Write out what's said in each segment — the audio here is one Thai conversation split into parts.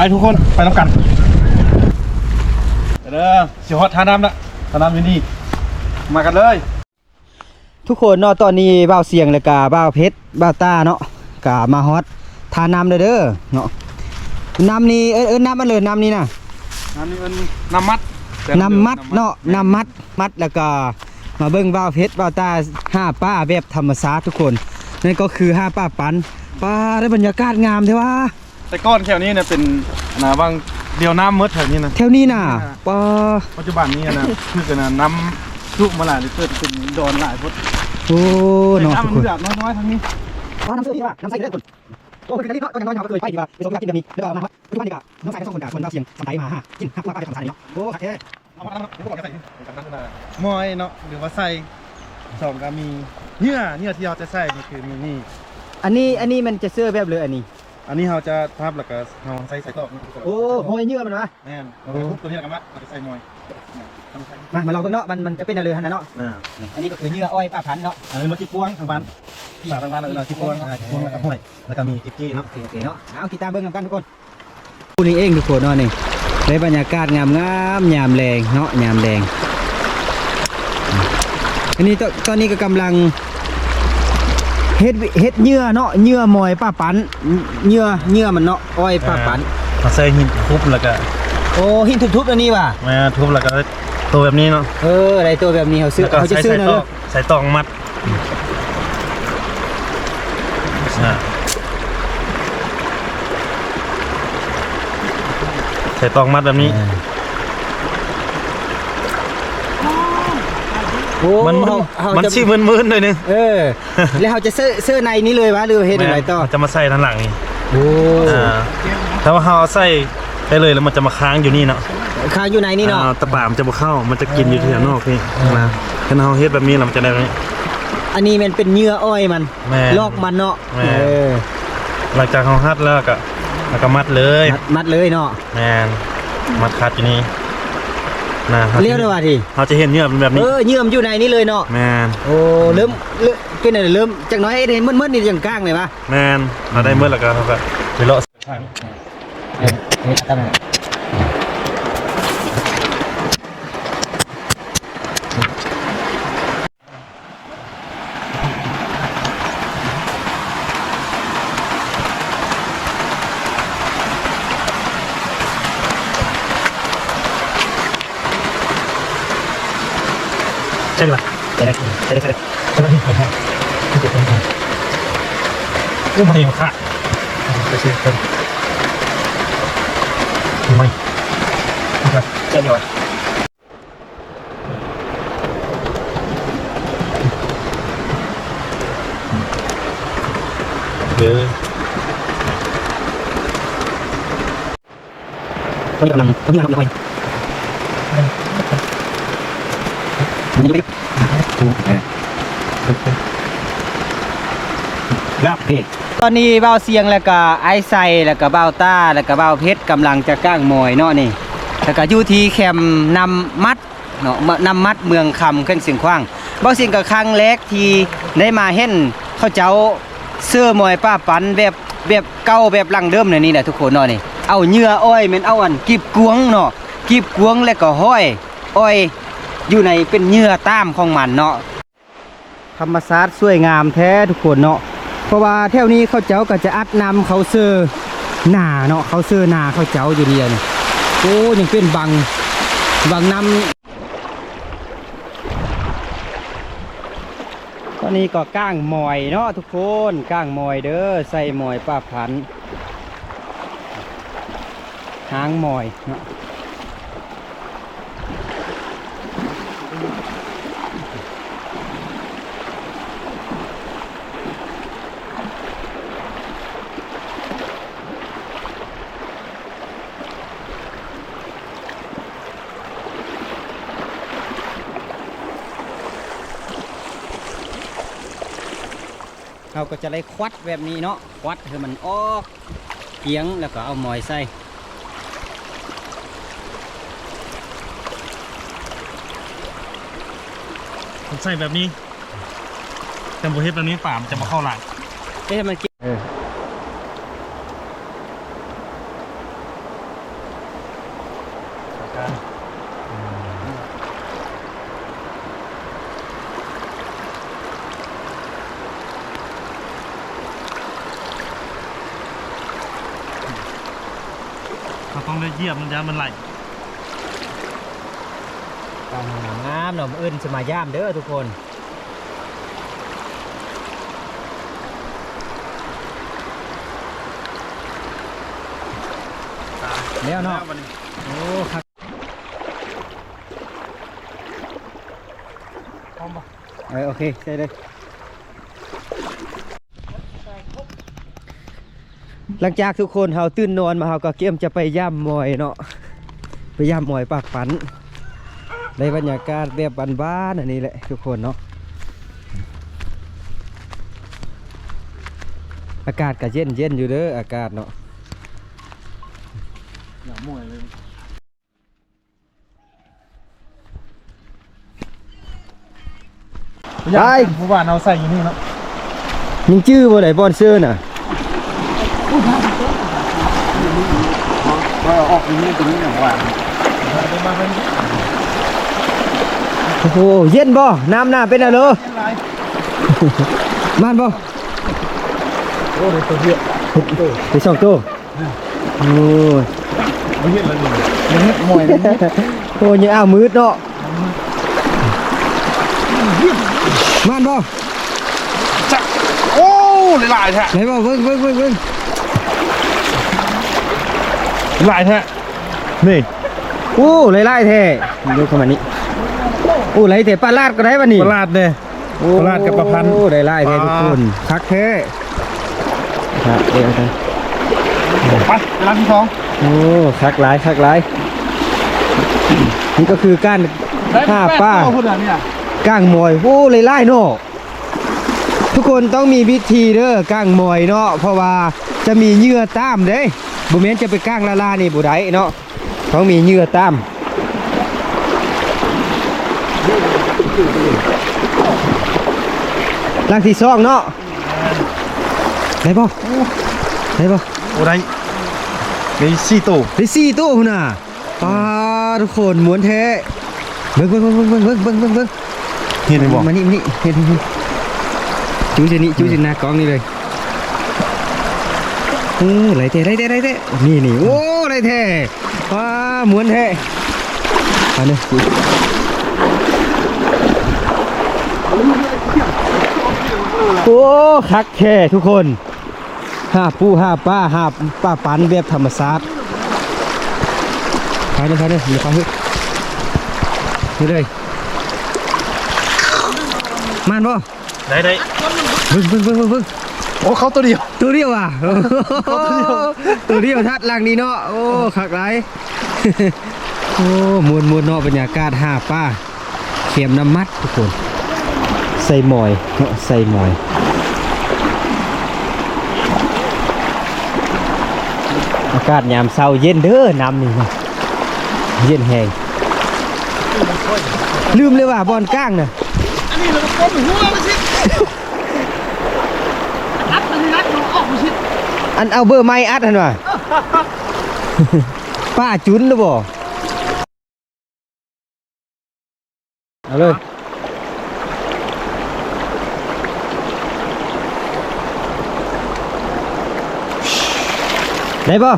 ไปทุกคนไปน้ำกันเด้อเสียวฮอดท่าน้ำละท่าน้ำอยู่นี่มากันเลย ทุกคนเนาะตอนนี้บ่าวเสียงแล้วก็บ่าวเพชรบ่าวต้าเนาะก็มาฮอตทาน้ำเด้อเด้อเนาะน้ำนี่เอิ้นเอิ้นน้ำมันเลยน้ำนี่นะน้ำนี่เป็นน้ำมัดน้ำมัดเนาะน้ำมัดมัดแล้วก็มาเบิ่งบ่าวเพชรบ่าวต้าห้าป้าแบบธรรมชาติทุกคนนั่นก็คือห้าป้าปันป้าได้บรรยากาศงามเท่ว่า แต่ก้อนแถวนี้เนี่ยเป็นนะบางเดียวน้ำมืดแถวนี้นะแถวนี้น่ะป้าปัจจุบันนี้นะคือกันนะน้ำทุกมาหลายลิตรเป็นดอนหลายพุทธโอ้เนาะน้ำทุมักนคนแบบน้อยๆทางนี้ว่าน้ำเสื้อพี่ว่าน้ำใสได้คนโอ้เป็นกันนี่เนาะตอนน้อยๆเราก็เคยไปที่ว่าไปส่งกินแบบนี้แล้วก็มาวัดปัจจุบันนี่ก็น้องใส่ทั้งสองคนกับคนบ่าวเสียงสมัยมาฮะกินฮักว่าป้าจะทำสารเนาะโอ้คักแท้เอามาเอามาผมก็บอกจะใส่กันนั่นนะมอยเนาะหรือว่าใส่สองก็มีเนื้อเนื้อที่เราจะใส่นี่คือมีนี่อันนี้อันนี้มันจะเสื้อแบบเลยอันนี้ อันนี้เราจะทับแล้วก็เราใส่ใส่ตอกนี่โอ้หอยเยื่อมันวะแน่นเราจะทุบตัวนี้แล้วกันมัดเราจะใส่มอยทำใส่มามาลองดูเนาะมันมันจะเป็นอะไรฮะนะเนาะอ่าอันนี้ก็คือเยื่ออ้อยป้าพันธุ์เนาะอันนี้มาที่พวงทางบ้านที่ทางบ้านเราที่พวงพวงแล้วก็ห้อยแล้วก็มีกิ๊กกี้เนาะโอเคโอเคเนาะเอาติดตามเบิ่งกันทุกคนคู่นี้เองทุกคนเนาะนี่ในบรรยากาศงามงามยามแรงเนาะยามแรงอันนี้ตอนตอนนี้ก็กำลัง เฮ็ดเฮ็ดเหยื่อเนาะเหยื่อมอยป้าปันเหยื่อเหยื่อมันเนาะอ้อยป้าปันเราใส่หินทุบแล้วก็โอ้หินทุบๆอันนี้ว่ะมาทุบแล้วก็ตัวแบบนี้เนาะเอออะไรตัวแบบนี้เขาซื้อแล้วก็เขาจะใส่ซื้อใส่นะตเด้ออกใส่ตอกมัดอ่าใส่ตอกมัดแบบนี้ โอ้มันเขาเขามันจะ ชื่อมึนๆหน่อยนึงเออ แล้วเขาจะซื้อซื้อในนี้เลยวะหรือว่าเฮ็ดอะไรต่อมันจะมาใส่ทางหลังนี่โอ้อ่าถ้าว่าเราเอาใส่ไปเลยแล้วมันจะมาค้างอยู่นี่เนาะค้างอยู่ในนี่เนาะอ่าตะป่ามนจะมาเข้ามันจะกินอยู่ที่ข้างนอกนี่นะถ้าเราเฮ็ดแบบนี้เรามันจะได้แบบนี้ อันนี้มันเป็นเหยื่ออ้อยมันแม่ลอกมันเนาะแม่เออหลังจากเราฮัดแล้วก็แล้วก็มัดเลยมัดมัดเลยเนาะแมนมัดคัดอยู่นี่ นะเรียกได้ว่าทีเราจะเห็นเนื้อเป็นแบบเอนี้อเหยื่อมันอยู่ในนี้เลยเนาะแมนโอ้เริ่มเริ่มเป็นอะไรเริ่มจากน้อยไอ้นี่มืดๆนี่อย่างก้างเลยปะแมนเราได้เมื่อแล้วก็เราก็ไปเลาะ เออเฮ็ดตามนั้นใช่ปะใช่ใช่ใช่ใช่ใช่ใช่ อุ้มเหี่ยวค่ะไปเช็คกันไม่ใช่เดียวเดี๋ยวตอนนี้กำลังตอนนี้กำลังทำอะไรอันนี้ไปครับเพ ตอนนี้เบ้าเสียงแล้วก็ไอไซแล้วก็เบ้าต้าแล้วก็เบ้าเพชรกำลังจะก้างมอยเนาะนี่แล้วก็อยู่ที่แคมนำมัดเนาะนำมัดเมืองคำขึ้นเสียงขว้างเบ้าเสียงกับครั้งแรกที่ได้มาเห็นเขาเจ้าเสื้อมอยป้าปันแบบแบบเก่าแบบลังเดิมเนี่ยนี่แหละทุกคนเนาะนี่เอาเหยื่ออ้อยแม่นเอาอันกีบกวงเนาะกีบกวงแล้วก็ห้อยอ้อยอยู่ในเป็นเหยื่อตามของมันเนาะธรรมชาติสวยงามแท้ทุกคนเนาะ เพราะว่าแถวนี้เขาเจ้าก็จะอัดนำเขาเสื้อหนาเนาะเขาเสื้อหนาเขาเจ้าอยู่เดียนี่โอ้ยังเป็นบังบังนำตอนนี้ก็ก้างมอยเนาะทุกคนก้างมอยเด้อใส่มอยป้าพันหางมอยเนาะ เราก็จะไล่ควัดแบบนี้เนาะควัดให้มันออกเกียงแล้วก็เอาหมอยใส่ใส่แบบนี้แต่โบเฮ็ดแบบนี้ป่ามนจะมาเข้าหลัง เอ๊ะมันกินเอ ต้องได้เยียบมันยามันไหลกำลังงามเนาะมื้ออื่นสิมาย่ามเด้อทุกคนแล้วเนาะโอ้ครับเออโอเคใช่เลย หลังจากทุกคนเฮาตื่นนอนมาเฮาก็เกียมจะไปย่ำมอยเนาะไปย่ำมอยปากปันในบรรยากาศแบบบ้านๆอันนี้แหละทุกคนเนาะอากาศก็เย็นเย็นๆอยู่เด้ออากาศเนาะหนามวยเลยผู้บ้านเอาใส่อยู่นี่เนาะยังชื่อบ่ได้บอนเสื้อน่ะ ก็ออกอยู่นี่ตรงนี้หนังว่าเดินมาเป็นโอ้โหเย็นบ่ น้ำหน้าเป็นอะไรอะไรมานบ่โอ้เดี๋ยวตัวเหี้ยไปสองตัวโอ้ยไม่เห็นเลยนี่ยังเห็นมวยเลยนี่โอ้ยยังอ้าวมืดเนาะมานบ่จักโอ้หลายๆแท้ไหนบ่เบิ่งเบิ่งเบิ่งเบิ่ง หลายแท้นี่โอ้ไล่ๆแท้ดูเข้ามานี่โอ้ไล่แต่ปลาลาดก็ได้บัดนี้ตลาดเนี่ยโอ้ปลาลาดกับปลาพันธุ์โอ้ได้ไล่แท้ทุกคนคักแท้ครับเดี๋ยวๆไปไปร้านที่สองโอ้คักหลายคักหลายนี่ก็คือการห้าป้าพูดอะไรเนี่ยก้างมอยโอ้เลยไล่เนาะทุกคนต้องมีวิธีเด้อก้างมอยเนาะเพราะว่าจะมีเหยื่อตามเด้ บุเมนจะไปก้างละลานี่บุได้เนาะต้องมีเหยื่อตามล่างที่สองเนาะได้ป่ได้ป่โอ้ได้มีสี่ตู้ได้สี่ตัวพุ่นน่ะป้าทุกคนม้วนแท้เบิ่งเบิ่งเบิ่งเบิ่งเบิ่งเบิ่งเบิ่งเบิ่งเห็นไหมบอกมานี่มานี่เห็นเห็นเห็นจูจะนี่จูจะหน้ากล้องนี่เลย โอ้ไรเท่ไรเท่ไรเท่นี่นี่โอ้ไรเท่ว้าม้วนเท่อันนี้จูโอ้คักแค่ทุกคนห้าปูห้าป้าห้าป้าปันแบบธรรมศาสตร์ไปเลยไปเลยอย่าไปเฮ้ยนี่เลยมานบ่ได้ได้เบิ่งเบิ่งเบิ่งเบิ่งเบิ่ง โอ้เขาตัวเดียว ตัวเดียวอะตัวเดียวตัวเดียวทัดหลังนี้เนาะโอ้คักไรโอ้มวนมวนเนาะบรรยากาศหาป้าเข็มน้ำมัดทุกคน ใส่หมอยเนาะใส่หมอยอากาศยามเช้าเย็นเด้อน้ำนี่เนาะเย็นแหงลืมเลยว่าบอลก้างน่ะอันนี้เราก้มหัวมาสินัดอันนี้นัดเราออกมาสิ อันเอาเบอร์ไม้อัดหันว่ะป้าจุนหรือบ่เอาเลยได้ป่ะ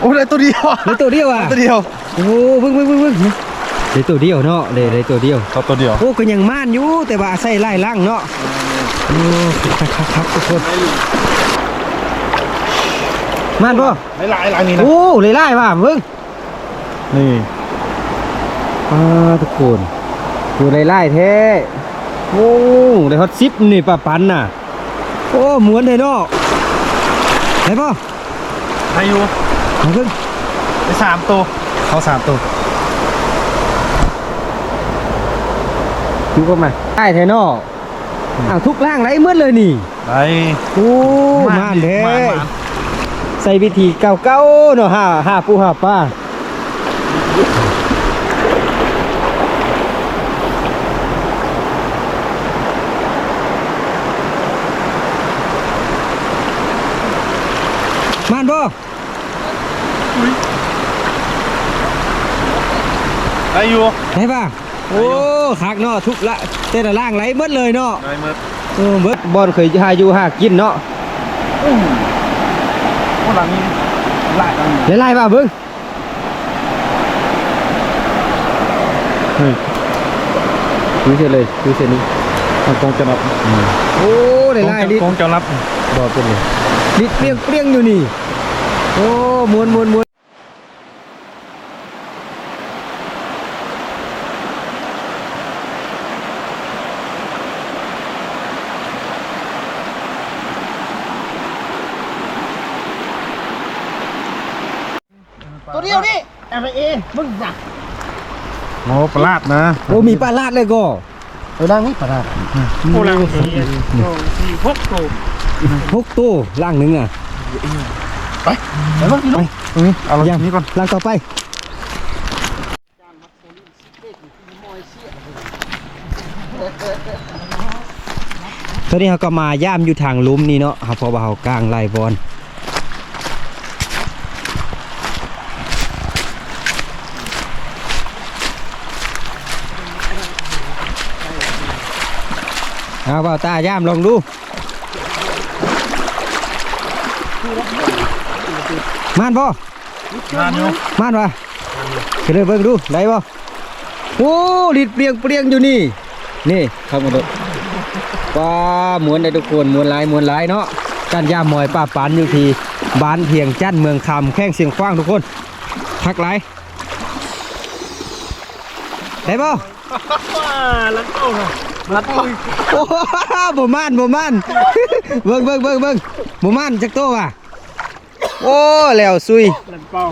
โอ้ได้ตัวเดียวได้ตัวเดียวอะตัวเดียวโอ้เบิ่งเบิ่งเบิ่งเบิ่งได้ตัวเดียวเนาะได้ได้ตัวเดียวเขาตัวเดียวโอ้ก็ยังม่านอยู่แต่ว่าใส่ไล่ล่างเนาะโอ้ครับครับครับทุกคน ม่านป่ะหลายหลายหลายนี่นะโอ้เลยไล่ว่ะเบิ่งนี่อ่าทุกคนดูไล่ไล่แท้โอ้ได้ฮอตซิปนี่ป้าปันน่ะโอ้ม้วนเลยเนาะได้ป่ะให้อยู่เอาขึ้นได้สามตัวเขาสามตัวดูก็มาได้แท้เนาะอ้าวทุกล่างไรเมื่อเลยนี่ได้โอ้ม่านแท้ม่านม่านใส่วิธีเก่าๆเนาะห้าห้าปูห้าป้าม่านบ่ได้อยู่ได้ป่ะโอ้คักเนาะทุกละแต่ละล่างไหลเบิดเลยเนาะได้เมื่อเออเบิดบอลเคยหาอยู่หากินเนาะ พวกหลังนี้ลายกันไล่ๆมาเบิ่งเฮ้ยดูเสร็จเลยดูเสร็จนี่กองจะรับโอ้ได้ไล่ดิกองจะรับบ่เป็นเลยดิดเปรี้ยงเปรี้ยงอยู่นี่ โอ้มวนมวนมวน ตัวเดียวนี่เอ เอมึงอยากโอ้ประหลาดนะโอ้มีปลาลาดเลยก็เออนั่งนี่ประหลาดโอ้ลังสี่สองสี่หกโตหกตัวล่างหนึงอะไปเบิ่งพี่ลูกตรงนี้เอาลงนี้ก่อนล่างต่อไปตอนนี้เขาก็มาย่ามอยู่ทางหลุมนี่เนาะครับเพราะว่าเขากลางไล่บอล เอาเปล่าตาย่ามลองดูมานบ่งานอยู่มานวะไปเลยเบิ่งดูได้บ่โอ้ดิดเปรียงเปรียงอยู่นี่ นี่ครับมาดูป้าหมวนได้ทุกคนหมวนหลายหมวนหลายเนาะกันยามหมอยป้าปานอยู่ที่บ้านเพียงจันทน์เมืองคำแข้งเสียงฟ้างทุกคนพักหลายได้บ่ลังโต นะรัดโอ้ยโอ้บ่ม่านบ่ม่านเบิ่งเบิ่งเบิ่งเบิ่งบ่ม่านจักโตว่ะโอ้แล้วซุยลังเป้า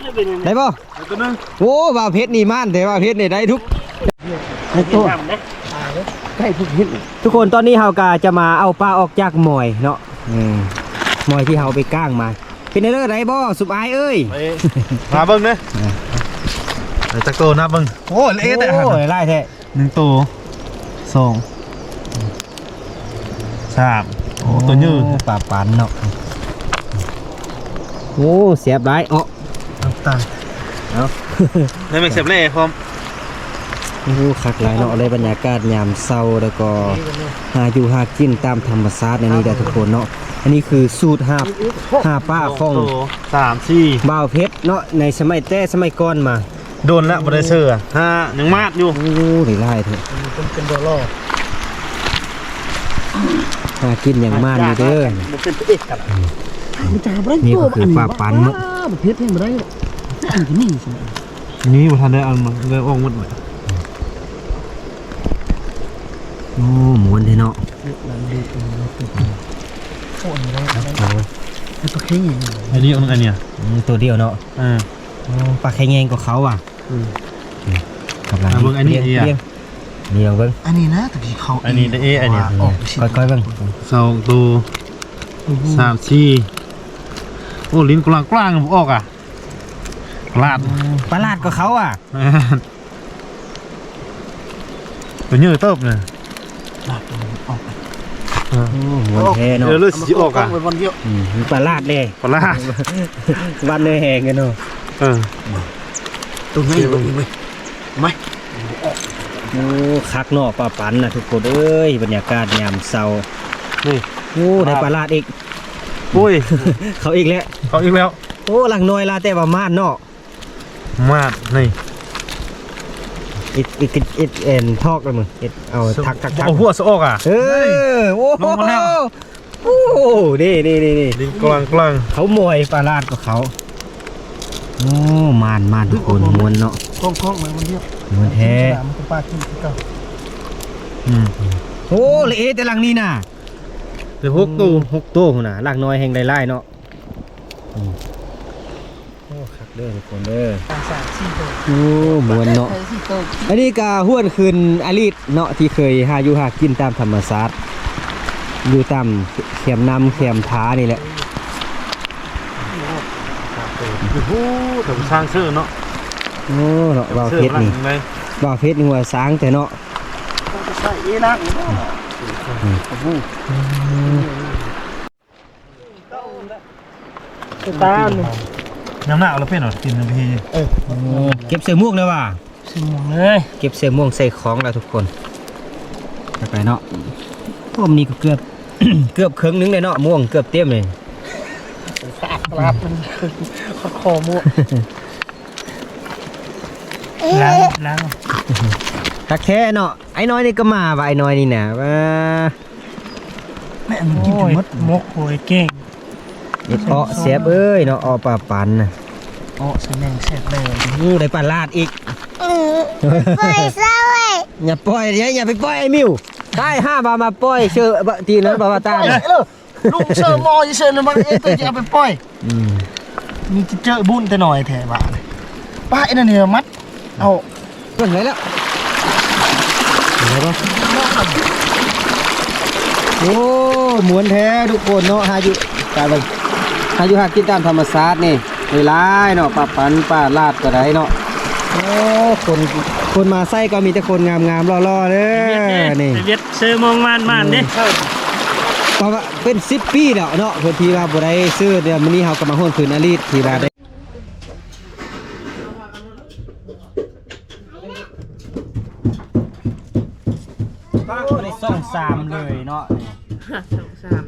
ไม่เป็นยังไงได้บ่ตัวนึงโอ้บ่าวเพชรนี่ม่านแต่ว่าเพชรนี่ได้ทุกทำนะใกล้ทุกหินทุกคนตอนนี้เฮากาจะมาเอาปลาออกจากหมอยเนาะอืมหมอยที่เฮาไปก้างมาเป็นไงเด้อไรบ่สุบอายเอ้ยไปมาเบิ่งเด้อจักรโตนะเบิ่งโอ้เละแต่โอ้ยไล่แท้ หนึ่งตัวสองสามโอ้ตัวยืดปลาปันเนาะโอ้เสียบไรอ๋อตายเอาในเมกเซฟเล่พร้อมโอ้คักหลายเนาะเลยบรรยากาศยามเศร้าแล้วก็หาอยู่หากินตามธรรมชาติในนี้ได้ทุกคนเนาะอันนี้คือสูตรหาบหาป้าของตัวสามสี่บ่าวเพชรเนาะในสมัยแต่สมัยก่อนมา โดนละบริเซอร์ห้าหนึ่งมาดอยู่โอ้ได้ไล่เถอะเป็นเป็นตัวล่อหากินอย่างมากนี่เด้อมันเป็นเอ็ดกับนี่ก็คือปลาปันเนาะเพชรยังไม่ได้อันนี้สินี่บุทันได้เอามาเลยออกหมดเลยโอ้หมวนเด้เนาะโอ้ยแล้วตัวแค่ยังอันนี้อันเนี้ยอืมตัวเดียวเนาะอ่าโอ้ปลาแข็งแงงกว่าเขาอะ กำลังอะเบิ่งอันนี้เลี้ยอะ เลี้ยงนี่ลองเบิ่งอันนี้นะตะกี้เขาอันนี้ได้เออันเนี้ย ออกสิค่อยๆเบิ่งสองตัวสามสี่โอ้ลิ้นกลางกลางผมออกอะลาดปลาลาดกว่าเขาอะตัวเนื้อเติบเลยโอ้หมวนแท้เนาะเดี๋ยวเลือดสีออกอะไว้วันเดียวอืมมีปลาลาดเลยปลาดวันเนื้อแหงกันเนาะเออ ตัวนี้เลยไหมโอ้คักเนาะปลาปันน่ะทุกคนเอ้ยบรรยากาศยามเช้านี่โอ้ได้ปลาลาดอีกโอ้ยเขาอีกแล้วเขาอีกแล้วโอ้หลังน้อยลาแต่ว่าม่านเนาะมาดนี่อิดอิดอิดอิดเอ็นทอกเลยมึงอิดเอาทักทักทักเอาหัวสะออกอะเออโอ้โหลงมาแล้วโอ้โหนี่นี่นี่นี่ลิ้นกลางกลางเขามวยปลาลาดกับเขา โอ้มานมานทุกคนมวนเนาะคล้องคล้องไว้วันเดียวมวนแท้มันก็ป้าขึ้นที่เก่าอืมโอ้ละเอแต่หลังนี้น่ะเดี๋ยวพวกตูหกตัวหุ่นน่ะหลังน้อยแห่งไล่ๆเนาะอืมโอ้คักเด้อทุกคนเด้อสามสี่ตัวโอ้มวนเนาะสี่ตัวอันนี้ก็ห้วนคืนอลิตเนาะที่เคยหาอยู่หากินตามธรรมชาติอยู่ตามเข็มน้ำเข็มท้านี่แหละ โอ้โหถึงสร้างชื่อเนาะโอ้เนาะบ่าวเพชรนี่เลยบ่าวเพชรนี่ว่าสร้างแต่เนาะใช่เอ้นะตาหนึ่งน้ำหนักเราเป็นหรอกินทันทีเก็บเสื้อม่วงเลยว่ะสิมองเลยเก็บเสื้อม่วงใส่ของแล้วทุกคนไปไปเนาะพวกนี้ก็เกือบ เกือบครึ่งนึงเลยเนาะม่วงเกือบเต็มเลย สามปลาดมันคอมั่วล้างล้างทักแท้เนาะไอ้น้อยนี่ก็มาว่ะไอ้น้อยนี่นะว่าแม่มันกินมดมกโอยเก่งเอ็ดอ้อเสียบเอ้ยเนาะอ้อปลาปันน่ะโอ้สแมงแซ่บเลยอู้ได้ปลาลาดอีกปล่อยเศร้าเว้ยอย่าปล่อยอย่าอย่าไปปล่อยไอ้มิวได้ห้าบาทมาปล่อยเชื่อบะทีนั้นบาบาตาเอ้เนี่ยย ลุงเชิญมอจะเชิญมันเอ้ยตัวจะเอาไปปล่อยอืมมีจะเจอบุญแต่หน่อยแถวบ้านป้าไอ้นั่นเนี่ยมัดเอาเพิ่นไว้แล้วเห็นไหมโอ้หมวนแท้ทุกคนเนาะหาอยู่ตามไปหาอยู่หากินตามธรรมชาตินี่เวลายเนาะปลาปันปลาลาดก็ได้เนาะโอ้คนคนมาไส้ก็มีแต่คนงามๆล่อๆเด้อนี่เวียดเซอร์มองมานมานนี่เพราะว่าเป็น10ปีแล้วเนาะเพิ่นที่ว่าบ่ได้ซื้อเดี๋ยวมื้อนี้เฮาก็มาฮ้อนคืนอลีตที่ว่าได้ได้ซ่อง3เลยเนาะ สองสาม